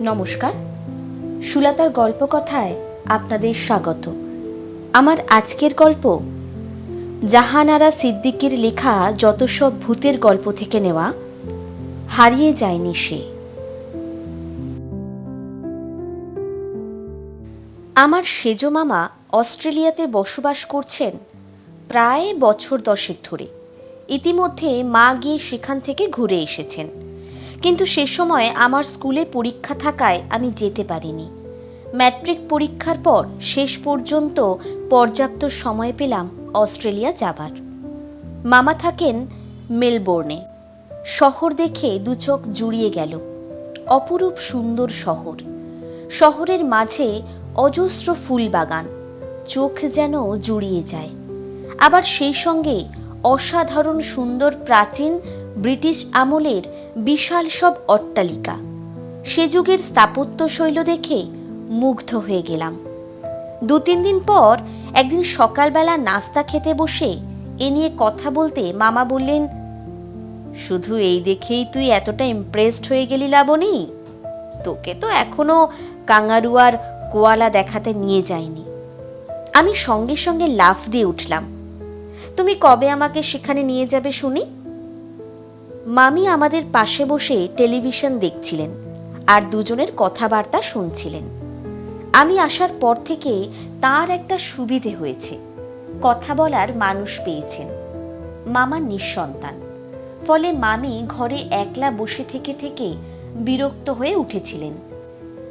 নমস্কার। সুলতার গল্পকথায় আপনাদের স্বাগত। আমার আজকের গল্প, জাহানারা সিদ্দিকীর লেখা যত সব ভূতের গল্প থেকে নেওয়া, হারিয়ে যায়নি সে। আমার সেজ মামা অস্ট্রেলিয়াতে বসবাস করছেন প্রায় বছর দশেক ধরে। ইতিমধ্যে মা গিয়ে সেখান থেকে ঘুরে এসেছেন। কিন্তু সে সময় আমার স্কুলে পরীক্ষা থাকায় আমি যেতে পারিনি। ম্যাট্রিক পরীক্ষার পর শেষ পর্যন্ত পর্যাপ্ত সময় পেলাম অস্ট্রেলিয়া যাবার। মামা থাকেন মেলবোর্নে। শহর দেখে দুচোখ জুড়িয়ে গেল। অপরূপ সুন্দর শহর। শহরের মাঝে অজস্র ফুল বাগান চোখ যেন জুড়িয়ে যায়। আবার সেই সঙ্গে অসাধারণ সুন্দর প্রাচীন ব্রিটিশ আমলের বিশাল সব অট্টালিকা। সে যুগের স্থাপত্য শৈল দেখে মুগ্ধ হয়ে গেলাম। দু তিন দিন পর একদিন সকালবেলা নাস্তা খেতে বসে এ নিয়ে কথা বলতে মামা বললেন, শুধু এই দেখেই তুই এতটা ইমপ্রেসড হয়ে গেলি লাবণী? তোকে তো এখনও কাঙ্গারুয়ার কোয়ালা দেখাতে নিয়ে যায়নি। আমি সঙ্গে সঙ্গে লাফ দিয়ে উঠলাম, তুমি কবে আমাকে সেখানে নিয়ে যাবে শুনি? মামি আমাদের পাশে বসে টেলিভিশন দেখছিলেন আর দুজনের কথাবার্তা শুনছিলেন। আমি আসার পর থেকে তার একটা সুবিধে হয়েছে। কথা বলার মানুষ পেয়েছেন। মামা নিঃসন্তান। ফলে মামি ঘরে একলা বসে থেকে থেকে বিরক্ত হয়ে উঠেছিলেন।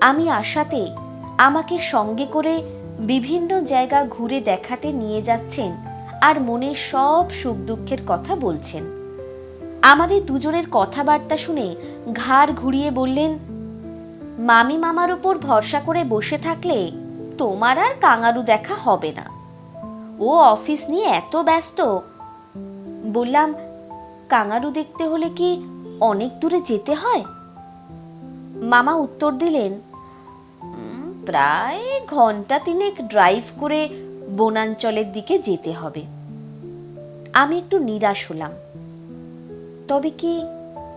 আমি আসাতে আমাকে সঙ্গে করে বিভিন্ন জায়গা ঘুরে দেখাতে নিয়ে যাচ্ছেন আর মনের সব সুখ দুঃখের কথা বলছেন। আমাদের দুজনের কথাবার্তা শুনে ঘাড় ঘুরিয়ে বললেন, মামি মামার উপর ভরসা করে বসে থাকলে তোমার আর কাঙারু দেখা হবে না। ও অফিস নিয়ে এত ব্যস্ত। বললাম, কাঙারু দেখতে হলে কি অনেক দূরে যেতে হয়? মামা উত্তর দিলেন প্রায় ঘণ্টা তিনেক ড্রাইভ করে বনাঞ্চলের দিকে যেতে হবে। আমি একটু নিরাশ হলাম। তবে কি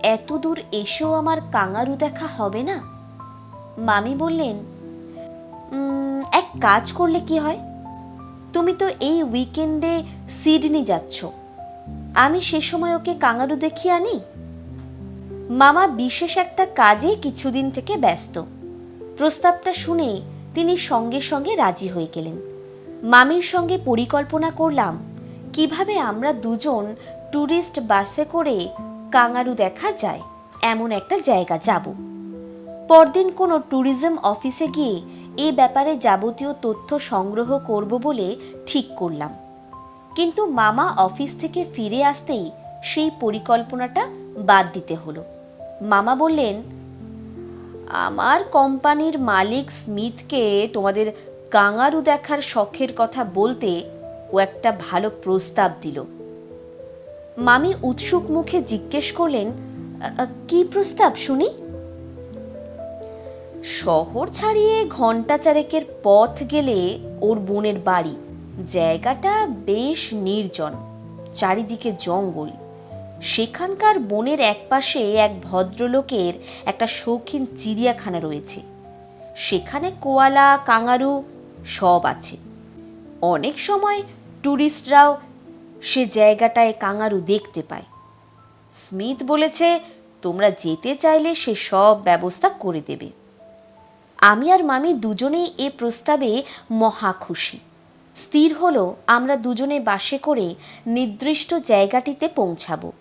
এত দূর এসেও আমার কাঙারু দেখা হবে না? মামি বললেন এক কাজ করলে কি হয়? তুমি তো এই উইকেন্ডে সিডনি যাচ্ছ। আমি সে সময় ওকে কাঙারু দেখিয়ে আনি। মামা বিশেষ একটা কাজে কিছুদিন থেকে ব্যস্ত। প্রস্তাবটা শুনে তিনি সঙ্গে সঙ্গে রাজি হয়ে গেলেন। মামির সঙ্গে পরিকল্পনা করলাম, কীভাবে আমরা দুজন ট্যুরিস্ট বাসে করে কাঙারু দেখা যায়, এমন একটা জায়গা যাব। পরদিন কোনো ট্যুরিজম অফিসে গিয়ে এ ব্যাপারে যাবতীয় তথ্য সংগ্রহ করব বলে ঠিক করলাম। কিন্তু মামা অফিস থেকে ফিরে আসতেই সেই পরিকল্পনাটা বাদ দিতে হলো। মামা বললেন, আমার কোম্পানির মালিক স্মিথকে তোমাদের কাঙারু দেখার শখের কথা বলতে ও একটা ভালো প্রস্তাব দিল। মামি উৎসুক মুখে জিজ্ঞেস করলেন "আ, আ, কি প্রস্তাব শুনি? শহর ছাড়িয়ে ঘণ্টা চারেকের পথ গেলে ওর বোনের বাড়ি। জায়গাটা বেশ নির্জন চারিদিকে জঙ্গল। সেখানকার বনের একপাশে এক ভদ্রলোকের একটা শৌখিন চিড়িয়াখানা রয়েছে। সেখানে কোয়ালা কাঙারু সব আছে। অনেক সময় ট্যুরিস্টরাও সে জায়গাটায় কাঙারু দেখতে পায়। স্মিথ বলেছে, তোমরা যেতে চাইলে সে সব ব্যবস্থা করে দেবে। আমি আর মামি দুজনেই এ প্রস্তাবে মহা খুশি। স্থির হলো, আমরা দুজনে বাসে করে নির্দিষ্ট জায়গাটিতে পৌঁছাবো।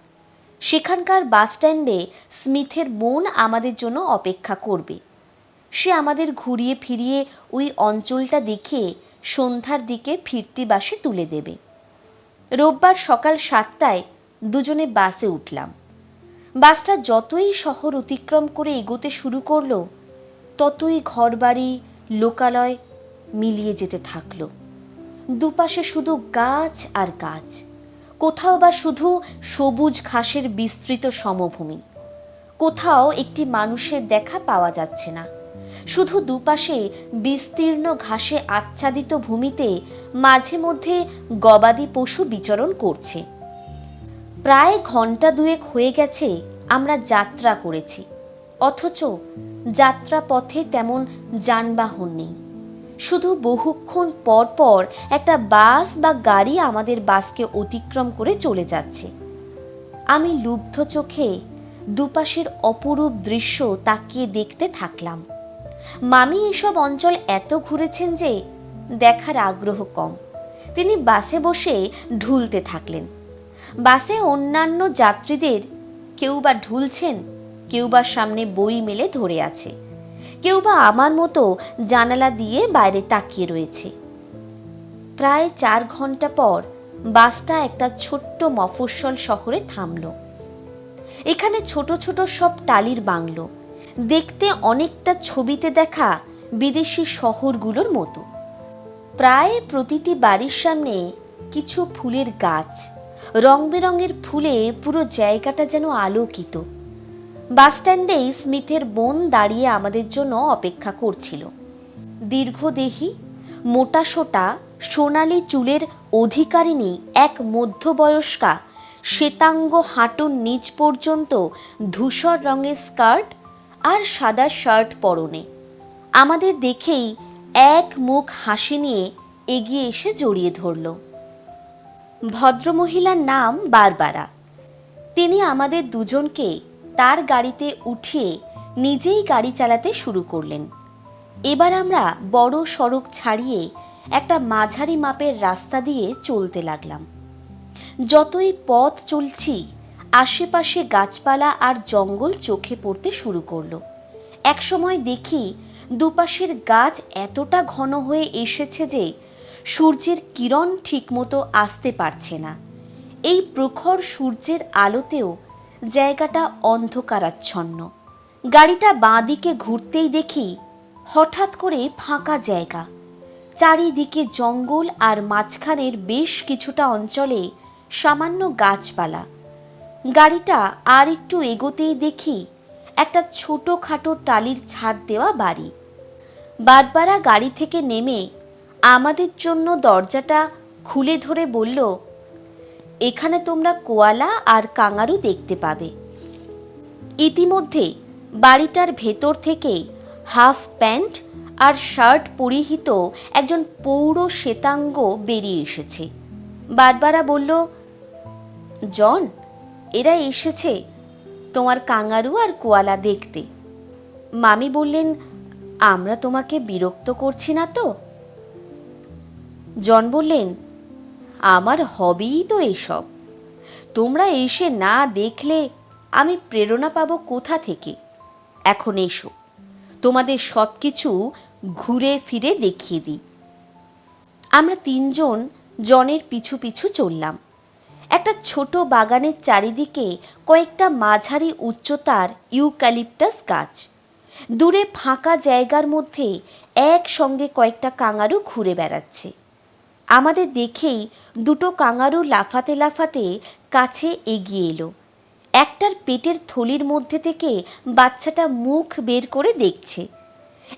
সেখানকার বাস স্ট্যান্ডে স্মিথের বোন আমাদের জন্য অপেক্ষা করবে। সে আমাদের ঘুরিয়ে ফিরিয়ে ওই অঞ্চলটা দেখে সন্ধ্যার দিকে ফিরতি বাসে তুলে দেবে। রোববার সকাল সাতটায় দুজনে বাসে উঠলাম। বাসটা যতই শহর অতিক্রম করে এগোতে শুরু করল, ততই ঘরবাড়ি, লোকালয় মিলিয়ে যেতে থাকল। দুপাশে শুধু গাছ আর গাছ, কোথাও বা শুধু সবুজ ঘাসের বিস্তৃত সমভূমি, কোথাও একটি মানুষের দেখা পাওয়া যাচ্ছে না। শুধু দুপাশে বিস্তীর্ণ ঘাসে আচ্ছাদিত ভূমিতে মাঝে মধ্যে গবাদি পশু বিচরণ করছে। প্রায় ঘণ্টা দুয়েক হয়ে গেছে আমরা যাত্রা করেছি। অথচ যাত্রাপথে তেমন যানবাহন নেই। শুধু বহুক্ষণ পর পর একটা বাস বা গাড়ি আমাদের বাসকে অতিক্রম করে চলে যাচ্ছে। আমি লুব্ধ চোখে দুপাশের অপরূপ দৃশ্য তাকিয়ে দেখতে থাকলাম। মামি এসব অঞ্চল এত ঘুরেছেন যে দেখার আগ্রহ কম। তিনি বাসে বসে ঢুলতে থাকলেন। বাসে অন্যান্য যাত্রীদের কেউ বা ঢুলছেন, কেউ বা সামনে বই মেলে ধরে আছে। কেউ বা আমার মতো জানালা দিয়ে বাইরে তাকিয়ে রয়েছে। প্রায় চার ঘণ্টা পর বাসটা একটা ছোট্ট মফস্বল শহরে থামল। এখানে ছোট ছোট সব টালির বাংলো দেখতে অনেকটা ছবিতে দেখা বিদেশি শহরগুলোর মতো। প্রায় প্রতিটি বাড়ির সামনে কিছু ফুলের গাছ। রং বেরঙের ফুলে পুরো জায়গাটা যেন আলোকিত। বাসস্ট্যান্ডেই স্মিথের বোন দাঁড়িয়ে আমাদের জন্য অপেক্ষা করছিল। দীর্ঘদেহী মোটাসোটা সোনালি চুলের অধিকারিণী এক মধ্যবয়স্কা, শ্বেতাঙ্গ হাঁটুর নিচ পর্যন্ত ধূসর রঙের স্কার্ট আর সাদা শার্ট পরনে। আমাদের দেখেই এক মুখ হাসি নিয়ে এগিয়ে এসে জড়িয়ে ধরল। ভদ্রমহিলার নাম বারবারা। তিনি আমাদের দুজনকে তার গাড়িতে উঠিয়ে নিজেই গাড়ি চালাতে শুরু করলেন। এবার আমরা বড় সড়ক ছাড়িয়ে একটা মাঝারি মাপের রাস্তা দিয়ে চলতে লাগলাম। যতই পথ চলছি আশেপাশে গাছপালা আর জঙ্গল চোখে পড়তে শুরু করল। একসময় দেখি দুপাশের গাছ এতটা ঘন হয়ে এসেছে যে সূর্যের কিরণ ঠিকমতো আসতে পারছে না। এই প্রখর সূর্যের আলোতেও জায়গাটা অন্ধকারাচ্ছন্ন। গাড়িটা বাঁদিকে ঘুরতেই দেখি হঠাৎ করে ফাঁকা জায়গা। চারিদিকে জঙ্গল আর মাঝখানের বেশ কিছুটা অঞ্চলে সামান্য গাছপালা। গাড়িটা আর একটু এগোতেই দেখি একটা ছোটো খাটো টালির ছাদ দেওয়া বাড়ি। বারবারা গাড়ি থেকে নেমে আমাদের জন্য দরজাটা খুলে ধরে বলল, এখানে তোমরা কোয়ালা আর কাঙারু দেখতে পাবে। ইতিমধ্যে বাড়িটার ভেতর থেকে হাফ প্যান্ট আর শার্ট পরিহিত একজন পৌর শ্বেতাঙ্গ বেরিয়ে এসেছে। বারবারা বলল, জন এরা এসেছে তোমার কাঙারু আর কোয়ালা দেখতে। মামি বললেন, আমরা তোমাকে বিরক্ত করছি না তো? জন বললেন, আমার হবিই তো এসব। তোমরা এসে না দেখলে আমি প্রেরণা পাব কোথা থেকে? এখন এসো, তোমাদের সব কিছু ঘুরে ফিরে দেখিয়ে দিই। আমরা তিনজন জনের পিছু পিছু চললাম। একটা ছোট বাগানের চারিদিকে কয়েকটা মাঝারি উচ্চতার ইউক্যালিপটাস গাছ। দূরে ফাঁকা জায়গার মধ্যে একসঙ্গে কয়েকটা কাঙারু ঘুরে বেড়াচ্ছে। আমাদের দেখেই দুটো কাঙারু লাফাতে লাফাতে কাছে এগিয়ে এলো। একটার পেটের থলির মধ্যে থেকে বাচ্চাটা মুখ বের করে দেখছে।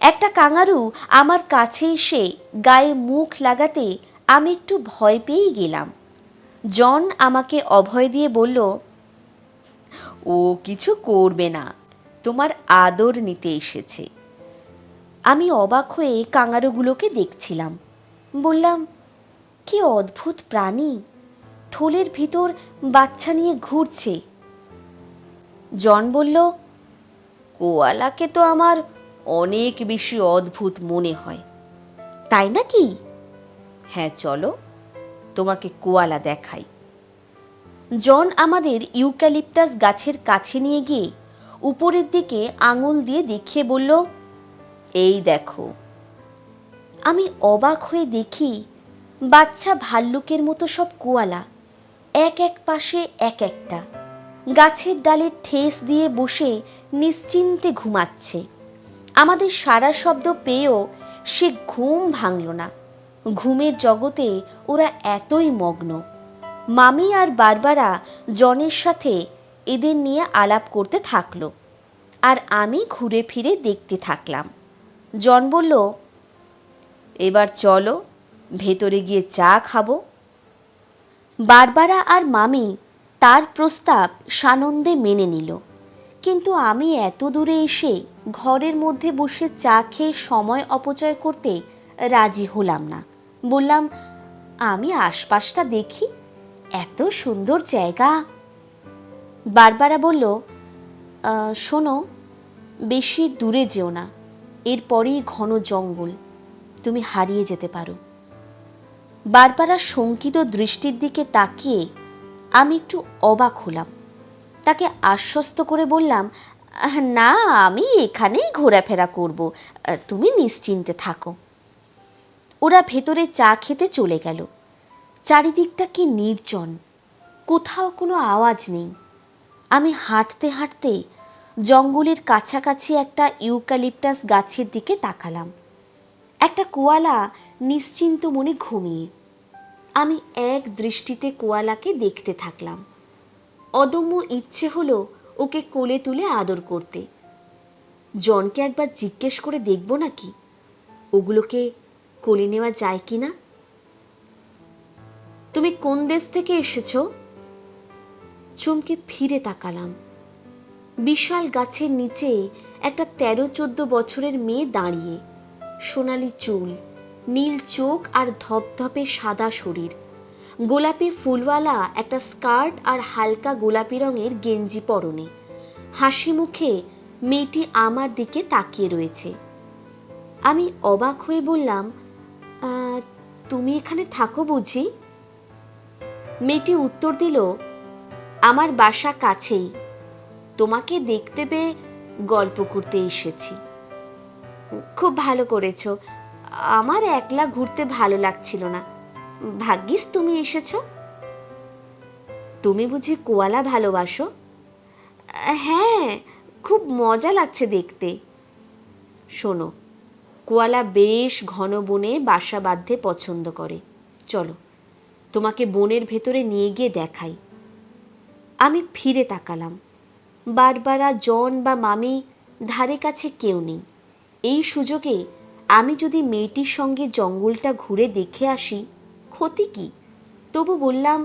একটা কাঙারু আমার কাছে এসে গায়ে মুখ লাগাতে আমি একটু ভয় পেয়েই গেলাম। জন আমাকে অভয় দিয়ে বলল, ও কিছু করবে না, তোমার আদর নিতে এসেছে। আমি অবাক হয়ে কাঙারুগুলোকে দেখছিলাম। বললাম, কি অদ্ভুত প্রাণী, থলের ভিতর বাচ্চা নিয়ে ঘুরছে। জন বলল, কোয়ালাকে তো আমার অনেক বেশি অদ্ভুত মনে হয়, তাই নাকি? হ্যাঁ চলো। তোমাকে কোয়ালা দেখাই। জন আমাদের ইউক্যালিপটাস গাছের কাছে নিয়ে গিয়ে উপরের দিকে আঙুল দিয়ে দেখিয়ে বলল, এই দেখো, আমি অবাক হয়ে দেখি বাচ্চা ভাল্লুকের মতো সব কোয়ালা, এক এক পাশে এক একটা। গাছের ডালে ঠেস দিয়ে বসে নিশ্চিন্তে ঘুমাচ্ছে। আমাদের সারা শব্দ পেয়েও সে ঘুম ভাঙল না। ঘুমের জগতে ওরা এতই মগ্ন। মামি আর বারবারা জনের সাথে এদের নিয়ে আলাপ করতে থাকল আর আমি ঘুরে ফিরে দেখতে থাকলাম। জন বলল, এবার চলো, ভেতরে গিয়ে চা খাব। বারবারা আর মামি তার প্রস্তাব সানন্দে মেনে নিল। কিন্তু আমি এত দূরে এসে ঘরের মধ্যে বসে চা খেয়ে সময় অপচয় করতে রাজি হলাম না। বললাম, আমি আশপাশটা দেখি, এত সুন্দর জায়গা। বারবারা বলল শোনো, বেশি দূরে যেও না, এরপরেই ঘন জঙ্গল, তুমি হারিয়ে যেতে পারো। বারবারা শঙ্কিত দৃষ্টির দিকে তাকিয়ে আমি একটু অবাক হলাম। তাকে আশ্বস্ত করে বললাম, না, আমি এখানেই ঘোরাফেরা করব, তুমি নিশ্চিন্তে থাকো। ওরা ভেতরে চা খেতে চলে গেল। চারিদিকটা কি নির্জন। কোথাও কোনো আওয়াজ নেই। আমি হাঁটতে হাঁটতে জঙ্গলের কাছাকাছি একটা ইউক্যালিপটাস গাছের দিকে তাকালাম। একটা কোয়ালা নিশ্চিন্ত মনে ঘুমিয়ে। আমি এক দৃষ্টিতে কোয়ালাকে দেখতে থাকলাম। অদম্য ইচ্ছে হলো ওকে কোলে তুলে আদর করতে। জনকে একবার জিজ্ঞেস করে দেখব নাকি? ওগুলোকে কোলে নেওয়া যায় কি না? তুমি কোন দেশ থেকে এসেছ? চমকে ফিরে তাকালাম। বিশাল গাছের নিচে একটা তেরো চোদ্দ বছরের মেয়ে দাঁড়িয়ে। সোনালি চুল নীল চোখ আর ধপধপে সাদা শরীর। গোলাপি ফুলওয়ালা একটা স্কার্ট আর হালকা গোলাপি রঙের গেঞ্জি পরনে। হাসি মুখে মেয়েটি আমার দিকে তাকিয়ে রয়েছে। আমি অবাক হয়ে বললাম "আহ, তুমি এখানে থাকো বুঝি? মেয়েটি উত্তর দিল, আমার বাসা কাছেই। তোমাকে দেখতে পেয়ে গল্প করতে এসেছি। খুব ভালো করেছ। আমার একলা ঘুরতে ভালো লাগছিল না। ভাগ্যিস তুমি এসেছ। তুমি বুঝি কোয়ালা ভালোবাসো? হ্যাঁ খুব মজা লাগছে দেখতে। শোনো কোয়ালা বেশ ঘন বনে বাসা বাঁধতে পছন্দ করে। চলো, তোমাকে বনের ভেতরে নিয়ে গিয়ে দেখাই। আমি ফিরে তাকালাম। বারবারা জন বা মামি ধারে কাছে কেউ নেই। এই সুযোগে আমি যদি মেয়েটির সঙ্গে জঙ্গলটা ঘুরে দেখে আসি, ক্ষতি কি? তবু বললাম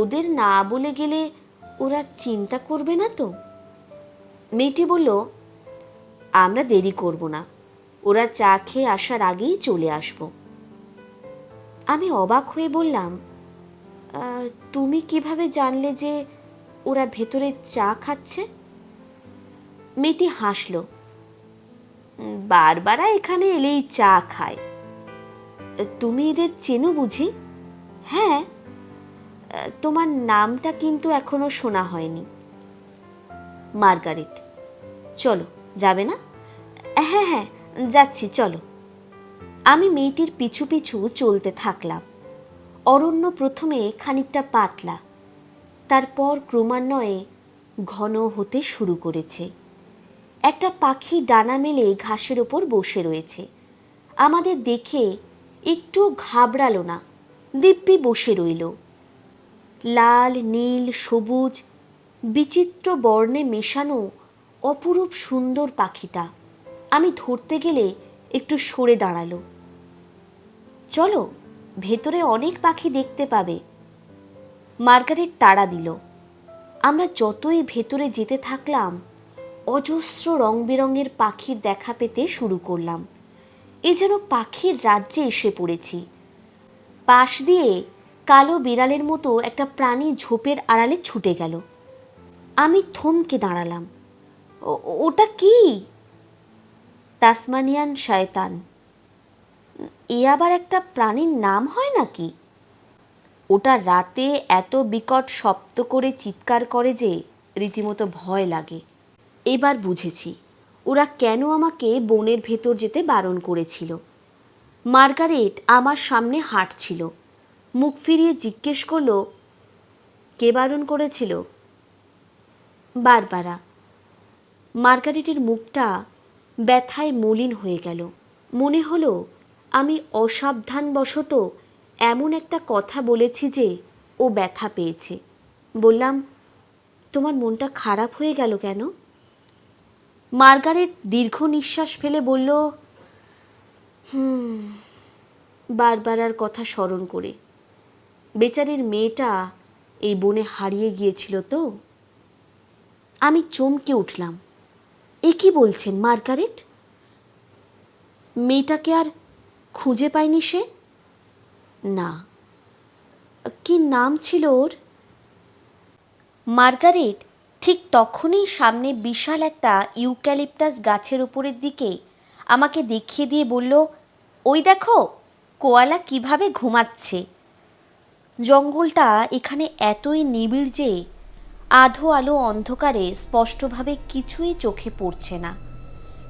ওদের না বলে গেলে ওরা চিন্তা করবে না তো? মেয়েটি বলল, আমরা দেরি করব না। ওরা চা খেয়ে আসার আগেই চলে আসব। আমি অবাক হয়ে বললাম তুমি কীভাবে জানলে যে ওরা ভেতরে চা খাচ্ছে? মেয়েটি হাসলো "উম, বারবারা এখানে এলেই চা খায়। তুমি এদের চেনো বুঝি? হ্যাঁ তোমার নামটা কিন্তু এখনও শোনা হয়নি। মার্গারেট চলো যাবে না? হ্যাঁ হ্যাঁ যাচ্ছি, চলো। আমি মেয়েটির পিছু পিছু চলতে থাকলাম। অরণ্য প্রথমে খানিকটা পাতলা, তারপর ক্রমান্বয়ে ঘন হতে শুরু করেছে। একটা পাখি ডানা মেলে ঘাসের ওপর বসে রয়েছে। আমাদের দেখে একটু ঘাবড়ালো না, দিব্যি বসে রইল। লাল, নীল, সবুজ, বিচিত্র বর্ণে মেশানো অপরূপ সুন্দর পাখিটা। আমি ধরতে গেলে একটু সরে দাঁড়াল। চলো, ভেতরে অনেক পাখি দেখতে পাবে। মার্গারেট তাড়া দিল। আমরা যতই ভেতরে যেতে থাকলাম, অজস্র রং বেরঙের পাখির দেখা পেতে শুরু করলাম। এ যেন পাখির রাজ্যে এসে পড়েছি। পাশ দিয়ে কালো বিড়ালের মতো একটা প্রাণী ঝোপের আড়ালে ছুটে গেল। আমি থমকে দাঁড়ালাম। "ও- ওটা কি? তাসমানিয়ান শয়তান। এ আবার একটা প্রাণীর নাম হয় নাকি? ওটা রাতে এত বিকট শব্দ করে চিৎকার করে যে রীতিমতো ভয় লাগে। এবার বুঝেছি, ওরা কেন আমাকে বনের ভেতর যেতে বারণ করেছিল। মার্গারেট আমার সামনে হাঁটছিল, মুখ ফিরিয়ে জিজ্ঞেস করল, কে বারণ করেছিল? বারবারা। মার্গারেটের মুখটা ব্যথায় মলিন হয়ে গেল। মনে হলো, আমি অসাবধানবশত এমন একটা কথা বলেছি যে ও ব্যথা পেয়েছে। বললাম, তোমার মনটা খারাপ হয়ে গেল কেন? মার্গারেট দীর্ঘ নিঃশ্বাস ফেলে বলল, হুম, বারবার আর কথা স্মরণ করে। বেচারির মেয়েটা এই বনে হারিয়ে গিয়েছিল তো? আমি চমকে উঠলাম। এ কি বলছেন, মার্গারেট? মেয়েটাকে আর খুঁজে পায়নি সে? না। কি নাম ছিল ওর? মার্গারেট, ঠিক তখনই সামনে বিশাল একটা ইউক্যালিপটাস গাছের উপরের দিকে আমাকে দেখিয়ে দিয়ে বলল, ওই দেখো, কোয়ালা কীভাবে ঘুমাচ্ছে। জঙ্গলটা এখানে এতই নিবিড় যে আধো আলো অন্ধকারে স্পষ্টভাবে কিছুই চোখে পড়ছে না।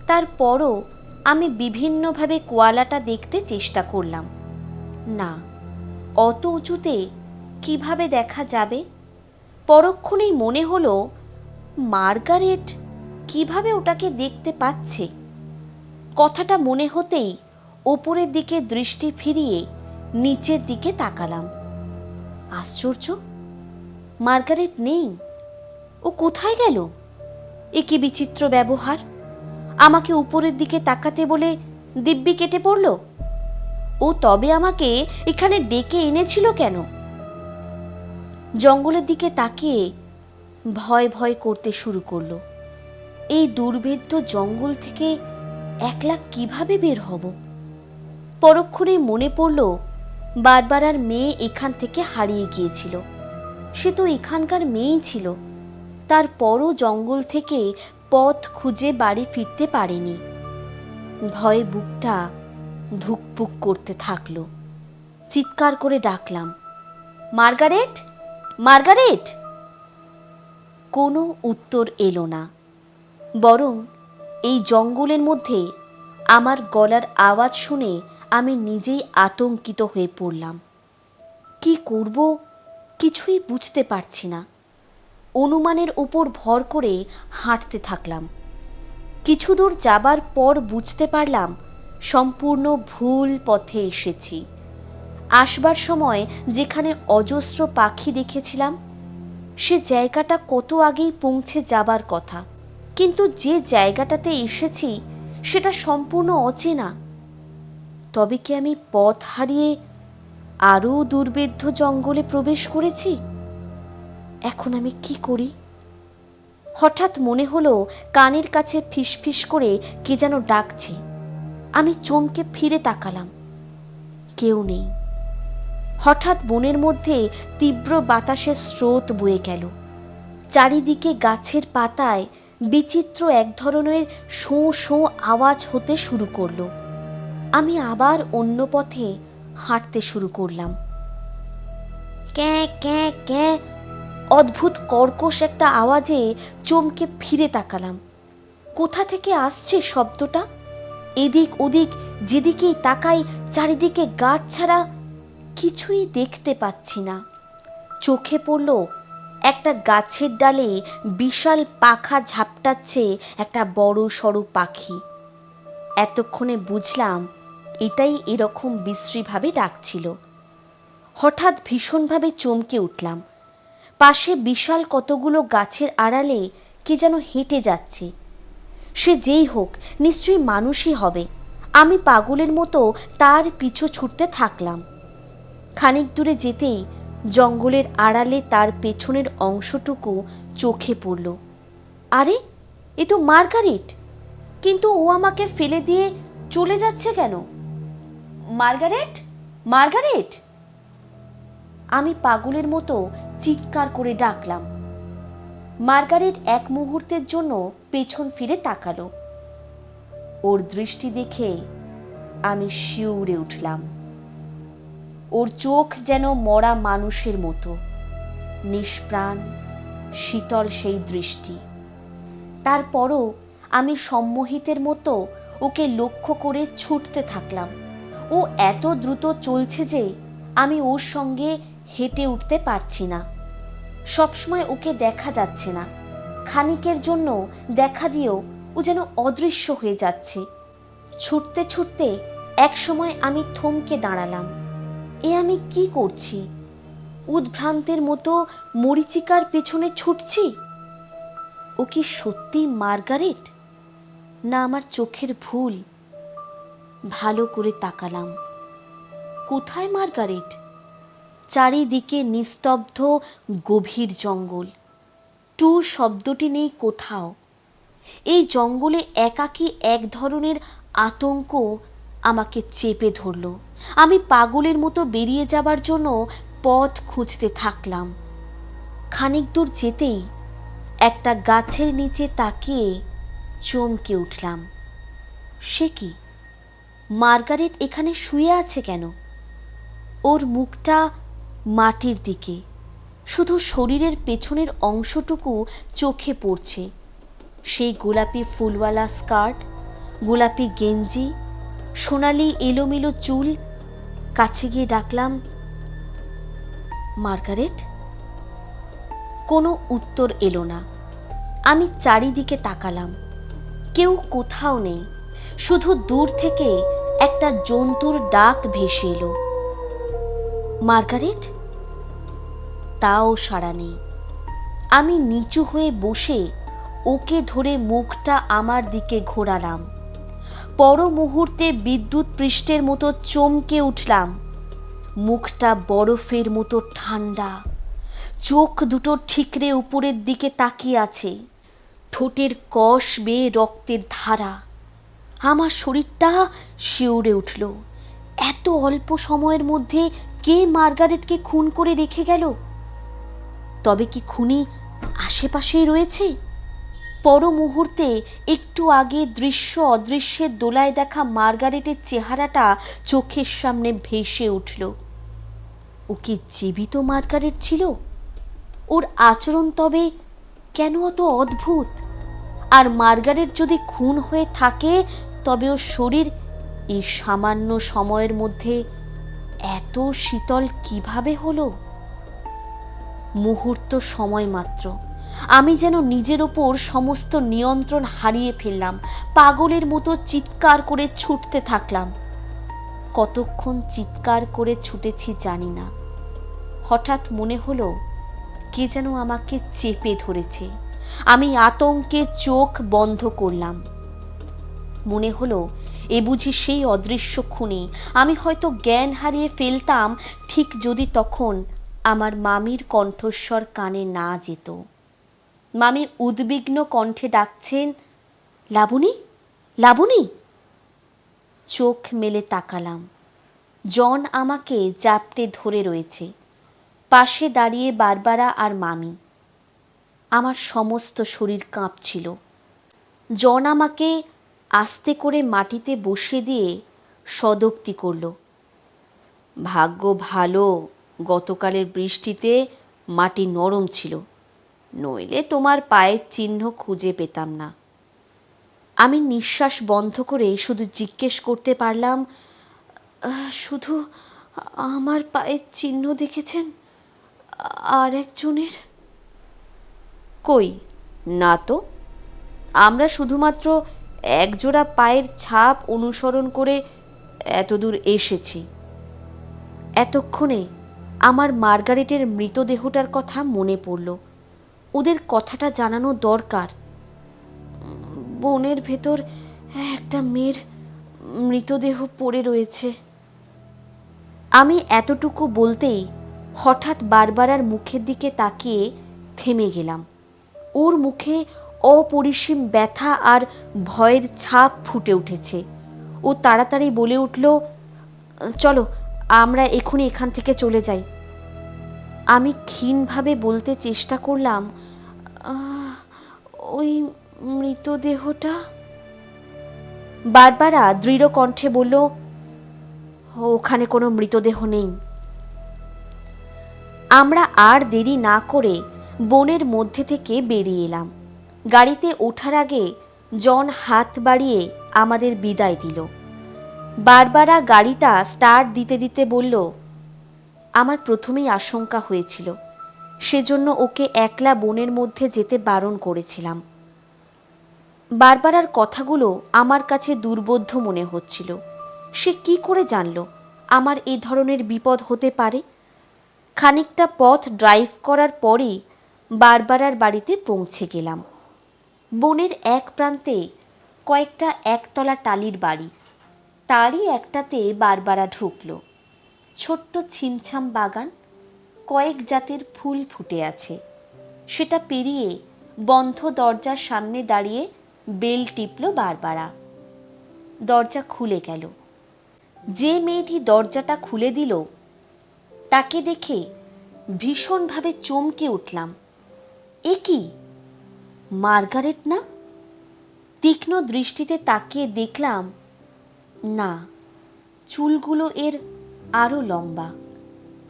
তারপরও আমি বিভিন্নভাবে কোয়ালাটা দেখতে চেষ্টা করলাম। না, অত উঁচুতে কীভাবে দেখা যাবে? পরক্ষণেই মনে হলো, মার্গারেট কীভাবে ওটাকে দেখতে পাচ্ছে? কথাটা মনে হতেই ওপরের দিকে দৃষ্টি ফিরিয়ে নিচের দিকে তাকালাম। আশ্চর্য, মার্গারেট নেই। ও কোথায় গেল? এ কি বিচিত্র ব্যবহার? আমাকে উপরের দিকে তাকাতে বলে দিব্যি কেটে পড়ল? ও তবে আমাকে এখানে ডেকে এনেছিল কেন? জঙ্গলের দিকে তাকিয়ে ভয় ভয় করতে শুরু করল। এই দুর্ভেদ্য জঙ্গল থেকে একলা কীভাবে বের হব? পরক্ষণে মনে পড়ল, বারবার আর মেয়ে এখান থেকে হারিয়ে গিয়েছিল। সে তো এখানকার মেয়েই ছিল। তারপরও জঙ্গল থেকে পথ খুঁজে বাড়ি ফিরতে পারেনি। ভয়ে বুকটা ধুকপুক করতে থাকল। চিৎকার করে ডাকলাম, মার্গারেট? মার্গারেট? কোনো উত্তর এলো না, বরং এই জঙ্গলের মধ্যে আমার গলার আওয়াজ শুনে আমি নিজেই আতঙ্কিত হয়ে পড়লাম। কি করব? কিছুই বুঝতে পারছি না। অনুমানের উপর ভর করে হাঁটতে থাকলাম। কিছু দূর যাবার পর বুঝতে পারলাম, সম্পূর্ণ ভুল পথে এসেছি। আসবার সময় যেখানে অজস্র পাখি দেখেছিলাম, সে জায়গাটা কত আগেই পৌঁছে যাবার কথা। কিন্তু যে জায়গাটাতে এসেছি, সেটা সম্পূর্ণ অচেনা। তবে কি আমি পথ হারিয়ে আরও দুর্বেদ্য জঙ্গলে প্রবেশ করেছি? এখন আমি কি করি? হঠাৎ মনে হলো কানের কাছে ফিসফিস করে কে যেন ডাকছে। আমি চমকে ফিরে তাকালাম। কেউ নেই। হঠাৎ বনের মধ্যে তীব্র বাতাসের স্রোত বয়ে গেল। চারিদিকে গাছের পাতায় বিচিত্র এক ধরনের শোঁ শোঁ আওয়াজ হতে শুরু করল। আমি আবার অন্য পথে হাঁটতে শুরু করলাম। ক্যাঁ ক্যাঁ ক্যাঁ অদ্ভুত কর্কশ একটা আওয়াজে চমকে ফিরে তাকালাম। কোথা থেকে আসছে শব্দটা? এদিক ওদিক যেদিকেই তাকাই, চারিদিকে গাছ ছাড়া কিছুই দেখতে পাচ্ছি না। চোখে পড়ল একটা গাছের ডালে বিশাল পাখা ঝাপটাচ্ছে একটা বড় সড়ো পাখি। এতক্ষণে বুঝলাম এটাই এরকম বিশ্রীভাবে ডাকছিল। হঠাৎ ভীষণভাবে চমকে উঠলাম। পাশে বিশাল কতগুলো গাছের আড়ালে কে যেন হেঁটে যাচ্ছে। সে যেই হোক, নিশ্চয়ই মানুষই হবে। আমি পাগলের মতো তার পিছু ছুটতে থাকলাম। খানিক দূরে যেতেই জঙ্গলের আড়ালে তার পেছনের অংশটুকু চোখে পড়ল। আরে, এ তো মার্গারেট! কিন্তু ও আমাকে ফেলে দিয়ে চলে যাচ্ছে কেন? মার্গারেট? মার্গারেট? আমি পাগলের মতো চিৎকার করে ডাকলাম। মার্গারেট এক মুহূর্তের জন্য পেছন ফিরে তাকালো। ওর দৃষ্টি দেখে আমি শিউরে উঠলাম। ওর চোখ যেন মরা মানুষের মতো। নিষ্প্রাণ, শীতল সেই দৃষ্টি। তারপরও আমি সম্মোহিতের মতো ওকে লক্ষ্য করে ছুটতে থাকলাম। ও এত দ্রুত চলছে যে আমি ওর সঙ্গে হেঁটে উঠতে পারছি না। সবসময় ওকে দেখা যাচ্ছে না। খানিকের জন্য দেখা দিয়েও ও যেন অদৃশ্য হয়ে যাচ্ছে। ছুটতে ছুটতে এক সময় আমি থমকে দাঁড়ালাম। এ আমি কি করছি? উদ্ভ্রান্তের মতো মরিচিকার পেছনে ছুটছি? ও কি সত্যি মার্গারেট? না আমার চোখের ভুল? ভালো করে তাকালাম। কোথায় মার্গারেট? চারিদিকে নিস্তব্ধ গভীর জঙ্গল। টু শব্দটি নেই কোথাও। এই জঙ্গলে একাকী এক ধরনের আতঙ্ক আমাকে চেপে ধরল। আমি পাগলের মতো বেরিয়ে যাবার জন্য পথ খুঁজতে থাকলাম। খানিক দূর যেতেই একটা গাছের নিচে তাকিয়ে চমকে উঠলাম। সে কি? মার্গারেট এখানে শুয়ে আছে কেন? ওর মুখটা মাটির দিকে। শুধু শরীরের পেছনের অংশটুকু চোখে পড়ছে। সেই গোলাপি ফুলওয়ালা স্কার্ট, গোলাপি গেঞ্জি, সোনালি এলোমেলো চুল, কাছে গিয়ে ডাকলাম, মার্গারেট, কোনো উত্তর এলো না। আমি চারিদিকে তাকালাম। কেউ কোথাও নেই। শুধু দূর থেকে একটা জন্তুর ডাক ভেসে এলো। মার্গারেট তাও সাড়া নেই। আমি নিচু হয়ে বসে ওকে ধরে মুখটা আমার দিকে ঘোরালাম। পর মুহূর্তে বিদ্যুৎ পৃষ্ঠের মতো চমকে উঠলাম। মুখটা বরফের মতো ঠান্ডা। চোখ দুটো ঠিকরে উপরের দিকে তাকিয়ে আছে। ঠোঁটের কষ বেয়ে রক্তের ধারা। আমার শরীরটা শিউরে উঠল। এত অল্প সময়ের মধ্যে কে মার্গারেটকে খুন করে রেখে গেল? তবে কি খুনি আশেপাশেই রয়েছে? পর মুহূর্তে একটু আগে দৃশ্য অদৃশ্যের দোলায় দেখা মার্গারেটের চেহারাটা চোখের সামনে ভেসে উঠল। ও কি জীবিত মার্গারেট ছিল? ওর আচরণ তবে কেন অত অদ্ভুত? আর মার্গারেট যদি খুন হয়ে থাকে, তবে ওর শরীর এই সামান্য সময়ের মধ্যে এত শীতল কীভাবে হলো? মুহূর্ত সময় মাত্র। আমি যেন নিজের ওপর সমস্ত নিয়ন্ত্রণ হারিয়ে ফেললাম, পাগলের মতো চিৎকার করে ছুটতে থাকলাম। কতক্ষণ চিৎকার করে ছুটেছি জানি না। হঠাৎ মনে হলো, কে যেন আমাকে চেপে ধরেছে। আমি আতঙ্কে চোখ বন্ধ করলাম। মনে হলো, এ বুঝি সেই অদৃশ্য খুনি। আমি হয়তো জ্ঞান হারিয়ে ফেলতাম, ঠিক যদি তখন আমার মামির কণ্ঠস্বর কানে না যেত। মামি উদ্বিগ্ন কণ্ঠে ডাকছেন, লাবণী? লাবণী? চোখ মেলে তাকালাম। জন আমাকে জাপটে ধরে রয়েছে। পাশে দাঁড়িয়ে বারবারা আর মামি। আমার সমস্ত শরীর কাঁপছিল। জন আমাকে আস্তে করে মাটিতে বসে দিয়ে সদক্তি করল, ভাগ্য ভালো গতকালের বৃষ্টিতে মাটি নরম ছিল। নইলে তোমার পায়ের চিহ্ন খুঁজে পেতাম না। আমি নিঃশ্বাস বন্ধ করে শুধু জিজ্ঞেস করতে পারলাম, শুধু আমার পায়ের চিহ্ন দেখেছেন আর একজনের? কই? না তো। আমরা শুধুমাত্র একজোড়া পায়ের ছাপ অনুসরণ করে এতদূর এসেছি। এতক্ষণে আমার মার্গারেটের মৃতদেহটার কথা মনে পড়ল। ওদের কথাটা জানানো দরকার। বনের ভেতর একটা মেয়ের মৃতদেহ পড়ে রয়েছে। আমি এতটুকু বলতেই হঠাৎ বারবারার মুখের দিকে তাকিয়ে থেমে গেলাম। ওর মুখে অপরিসীম ব্যথা আর ভয়ের ছাপ ফুটে উঠেছে। ও তাড়াতাড়ি বলে উঠল, চলো আমরা এখনই এখান থেকে চলে যাই। আমি ক্ষীণভাবে বলতে চেষ্টা করলাম ওই মৃতদেহটা? বারবারা দৃঢ় কণ্ঠে বলল, ওখানে কোনো মৃতদেহ নেই। আমরা আর দেরি না করে বনের মধ্যে থেকে বেরিয়ে এলাম। গাড়িতে ওঠার আগে জন হাত বাড়িয়ে আমাদের বিদায় দিল। বারবারা গাড়িটা স্টার্ট দিতে দিতে বলল, আমার প্রথমেই আশঙ্কা হয়েছিল, সেজন্য ওকে একলা বনের মধ্যে যেতে বারণ করেছিলাম। বারবারার কথাগুলো আমার কাছে দুর্বোধ্য মনে হচ্ছিল। সে কি করে জানল, আমার এই ধরনের বিপদ হতে পারে? খানিকটা পথ ড্রাইভ করার পরেই বারবারার বাড়িতে পৌঁছে গেলাম। বনের এক প্রান্তে কয়েকটা একতলা টালির বাড়ি তারই একটাতে বারবারা ঢুকল। ছোট্ট ছিমছাম বাগান, কয়েক জাতের ফুল ফুটে আছে। সেটা পেরিয়ে বন্ধ দরজার সামনে দাঁড়িয়ে বেল টিপল বারবারা। দরজা খুলে গেল। যে মেয়েটি দরজাটা খুলে দিল, তাকে দেখে ভীষণভাবে চমকে উঠলাম। এ কি? মার্গারেট না? তীক্ষ্ণ দৃষ্টিতে তাকিয়ে দেখলাম না, চুলগুলো এর আরও লম্বা।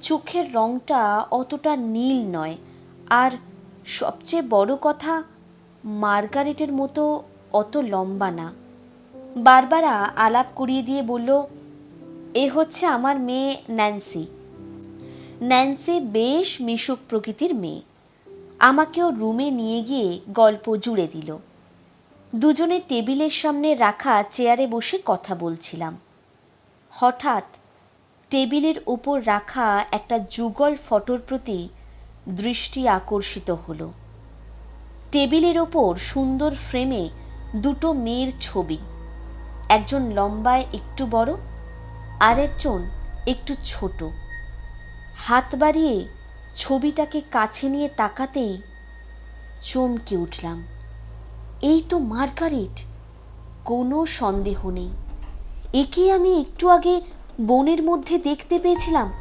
চোখের রংটা অতটা নীল নয়। আর সবচেয়ে বড় কথা, মার্গারেটের মতো অত লম্বা না। বারবারা আলাপ করিয়ে দিয়ে বলল, এ হচ্ছে আমার মেয়ে ন্যান্সি। ন্যান্সি বেশ মিশুক প্রকৃতির মেয়ে। আমাকেও রুমে নিয়ে গিয়ে গল্প জুড়ে দিল। দুজনে টেবিলের সামনে রাখা চেয়ারে বসে কথা বলছিলাম। হঠাৎ টেবিলের উপর রাখা একটা যুগল ফটোর প্রতি দৃষ্টি আকর্ষিত হলো। টেবিলের ওপর সুন্দর ফ্রেমে দুটো মেয়ের ছবি, একজন লম্বায় একটু বড় আর একজন একটু ছোট। হাত বাড়িয়ে ছবিটাকে কাছে নিয়ে তাকাতেই চমকে উঠলাম। এই তো মার্গারেট। কোনো সন্দেহ নেই। একে আমি একটু আগে বনের মধ্যে দেখতে পেয়েছিলাম।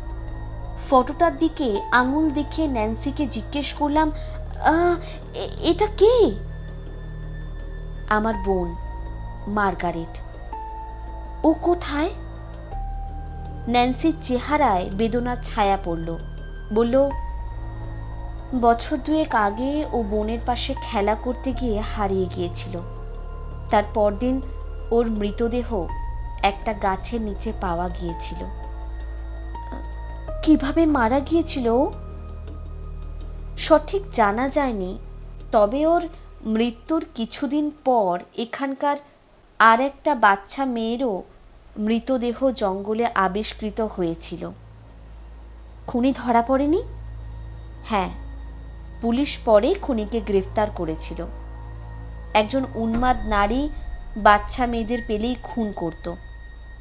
ফটোটার দিকে আঙুল দেখে ন্যান্সিকে জিজ্ঞেস করলাম "আহ, এটা কে? আমার বোন মার্গারেট। ও কোথায়? ন্যান্সির চেহারায় বেদনার ছায়া পড়ল। বলল বছর দুয়েক আগে ও বোনের পাশে খেলা করতে গিয়ে হারিয়ে গিয়েছিল। তার পরদিন ওর মৃতদেহ একটা গাছের নিচে পাওয়া গিয়েছিল। কীভাবে মারা গিয়েছিল? সঠিক জানা যায়নি, তবে ওর মৃত্যুর কিছুদিন পর এখানকার আর একটা বাচ্চা মেয়েরও মৃতদেহ জঙ্গলে আবিষ্কৃত হয়েছিল। খুনি ধরা পড়েনি? হ্যাঁ পুলিশ পরে খুনিকে গ্রেফতার করেছিল। একজন উন্মাদ নারী বাচ্চা মেয়েদের পেলেই খুন করত।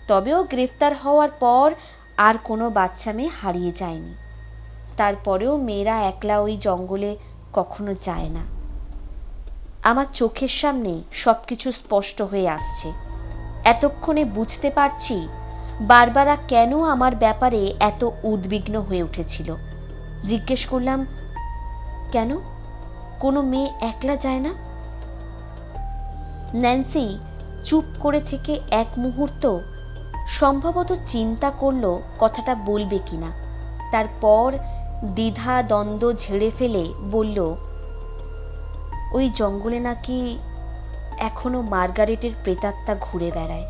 তবেও গ্রেফতার হওয়ার পর আর কোনো বাচ্চা মেয়ে হারিয়ে যায়নি। তারপরেও মেয়েরা একলা ওই জঙ্গলে কখনো যায় না। আমার চোখের সামনে সব কিছু স্পষ্ট হয়ে আসছে। এতক্ষণে বুঝতে পারছি বারবারা কেন আমার ব্যাপারে এত উদ্বিগ্ন হয়ে উঠেছিল। জিজ্ঞেস করলাম কেন? কোনো মেয়ে একলা যায় না? ন্যান্সি, চুপ করে থেকে এক মুহূর্ত সম্ভবত চিন্তা করল কথাটা বলবে কিনা। তারপর দ্বিধা দ্বন্দ্ব ঝেড়ে ফেলে বলল, ওই জঙ্গলে নাকি এখনও মার্গারেটের প্রেতাত্মা ঘুরে বেড়ায়।